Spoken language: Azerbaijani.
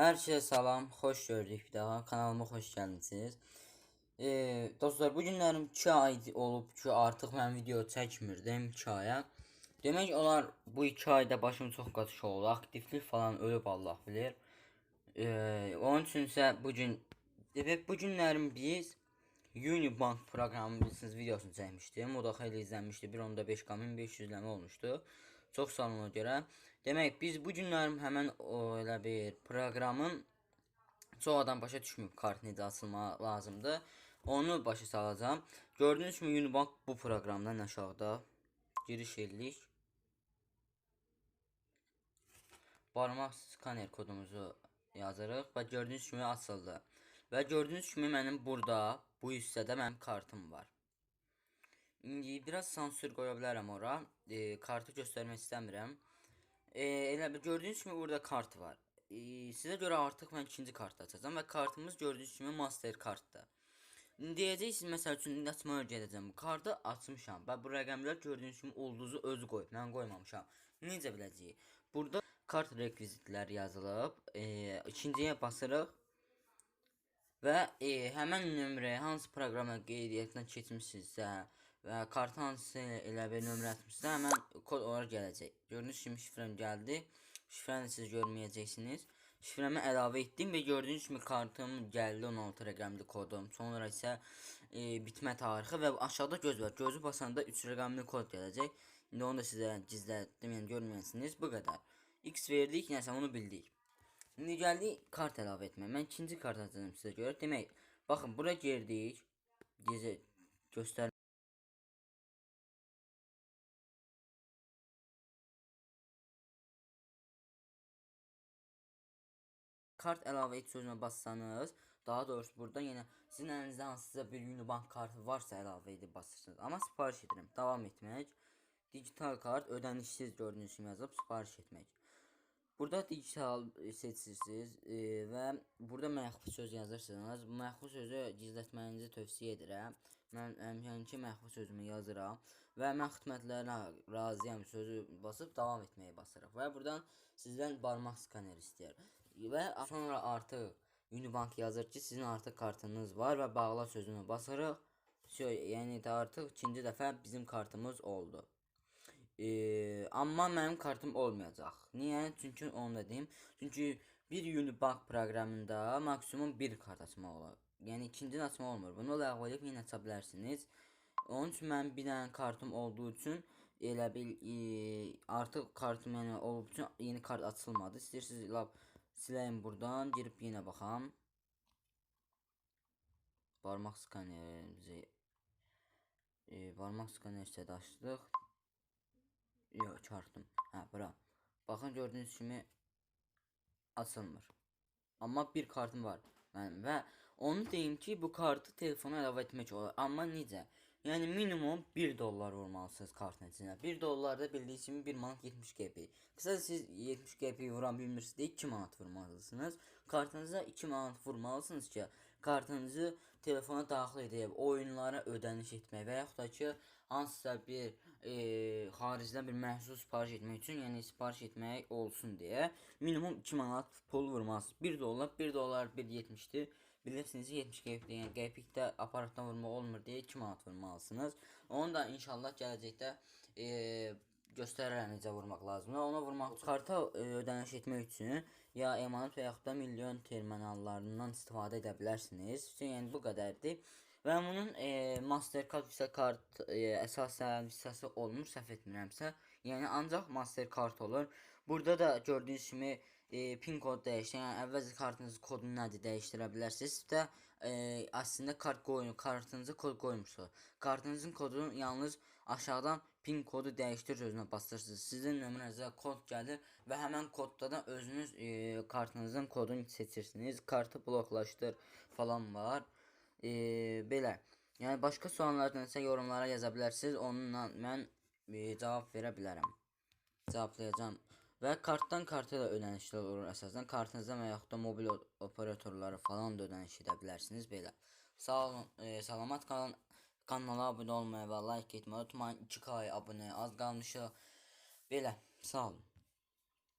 Herkese salam, hoş gördük bir daha. Kanalıma hoş geldiniz. Ee, dostlar bu günlərim 2 ay olub ki artıq mən video çəkmirdim 2 aya. Demək olar bu 2 ayda başım çox qatış oldu. Aktivlik falan ölüb Allah bilir. Ee, onun üçün isə bu gün demək bu günlərim biz Unibank proqramı bilirsiniz videosunu çəkmişdim. O da xeyli izlənmişdi. 1.5 kamin 500 izləmə olmuşdu. Çox ona görə. Demək biz bu günlərim həmən o elə bir proqramın çox adam başa düşmür kart necə açılma lazımdır. Onu başa salacağam. Gördüyünüz kimi Unibank bu proqramdan aşağıda giriş elədik. Barmaq skaner kodumuzu yazırıq və gördüyünüz kimi açıldı. Və gördüyünüz kimi mənim burada bu hissədə mənim kartım var. Biraz sansür qoya bilərəm ora. E, kartı göstərmək istəmirəm. E, elə bir gördüyünüz kimi burada kart var. E, sizə görə artıq mən ikinci kart açacağam və kartımız gördüyünüz kimi Master kartdır. Deyəcəksiniz məsəl üçün açmağa gedəcəm. Bu kartı açmışam və bu rəqəmlər gördüyünüz kimi ulduzu özü qoyub. Mən qoymamışam. Necə biləcəyik? Burada kart rekvizitləri yazılıb. E, ikinciyə basırıq və e, həmən nömrəyə hansı proqrama qeydiyyatdan keçmisinizsə hansı elə bir nömrə atmışsa həmən kod olaraq gələcək. Gördüyünüz kimi şifrəm gəldi. Şifrəni siz görməyəcəksiniz. Şifrəmi əlavə etdim və gördüyünüz kimi kartım gəldi 16 rəqəmli kodum. Sonra isə e, bitmə tarixi və aşağıda göz var. Gözü basanda 3 rəqəmli kod gələcək. İndi onu da sizə gizlətdim, yəni görməyəsiniz. Bu qədər. X verdik, nəsə onu bildik. İndi gəldik kart əlavə etməyə. Mən ikinci kart açacağam sizə görə. Demək, baxın bura girdik. Gecə göstər kart əlavə et sözünə bassanız, daha doğrusu burada yenə sizin əlinizdə hansısa bir Unibank kartı varsa əlavə edib basırsınız. Amma sifariş edirəm. Davam etmək. Digital kart ödənişsiz gördüyünüz kimi yazıb sifariş etmək. Burada digital seçirsiniz e, və burada məxfi söz yazırsınız. Məxfi sözü gizlətməyinizi tövsiyə edirəm. Mən həmişənki məxfi sözümü yazıram və mən xidmətlərinə razıyam sözü basıb davam etməyə basırıq və buradan sizdən barmaq skaneri istəyir. Və sonra artıq Unibank yazır ki, sizin artıq kartınız var və bağla sözünü basırıq. Yəni də artıq ikinci dəfə bizim kartımız oldu. Ee, amma mənim kartım olmayacaq. Niyə? Çünki onu da deyim. Çünki bir Unibank proqramında maksimum bir kart açmaq olur. Yəni ikincini açmaq olmur. Bunu ləğv edib yenə aça bilərsiniz. Onun üçün mənim bir dənə kartım olduğu üçün elə bil e, artıq kartım yəni olub üçün yeni kart açılmadı. İstəyirsiniz lap siləyim buradan, girib yenə baxam. Barmaq skanerimizi e, barmaq skaner isə açdıq. Yox, çarpdım. Hə, bura. Baxın gördüyünüz kimi açılmır. Amma bir kartım var mənim və onu deyim ki, bu kartı telefona əlavə etmək olar. Amma necə? Yəni minimum 1 dollar vurmalısınız kartın içinə. 1 dollar da bildiyiniz kimi 1 manat 70 qəpik. Qısaca siz 70 qəpik vuran bilmirsiniz, 2 manat vurmalısınız. Kartınıza 2 manat vurmalısınız ki, kartınızı telefona daxil edib oyunlara ödəniş etmək və yaxud da ki, hansısa bir e, xaricdən bir məhsul sifariş etmək üçün, yəni sifariş etmək olsun deyə minimum 2 manat pul vurmalısınız. 1 dollar, 1 dollar 1.70-dir. Bilirsiniz 70 qəpik, yəni qəpikdə aparatdan vurmaq olmur deyə 2 manat vurmalısınız. Onu da inşallah gələcəkdə e, göstərərəm necə vurmaq lazımdır. Ona vurmaq karta e, ödəniş etmək üçün ya emanət və yaxud da milyon terminallarından istifadə edə bilərsiniz. Yəni bu qədərdir. Və bunun e, Mastercard Visa kart e, əsasən hissəsi olmur, səhv etmirəmsə. Yəni ancaq Mastercard olur. Burada da gördüyünüz kimi e, pin kod dəyişən, yəni əvvəl kartınızın kodunu nədir dəyişdirə bilərsiniz. Və e, əslində kart qoyun, kartınıza kod qoymursunuz. Kartınızın kodunu yalnız aşağıdan pin kodu dəyişdir sözünə basırsınız. Sizin nömrənizə kod gəlir və həmin kodda da özünüz e, kartınızın kodunu seçirsiniz. Kartı bloklaşdır falan var. E, belə. Yəni başqa suallardan isə yorumlara yaza bilərsiniz. Onunla mən e, cavab verə bilərəm. Cavablayacağam. Və kartdan karta da ödənişlər olur əsasən. Kartınızdan və yaxud da mobil operatorları falan da ödəniş edə bilərsiniz belə. Sağ olun, e, salamat qalın. Kanala abunə olmayı və like etməyi unutmayın. 2K abunəyə az qalmışıq. Belə, sağ olun.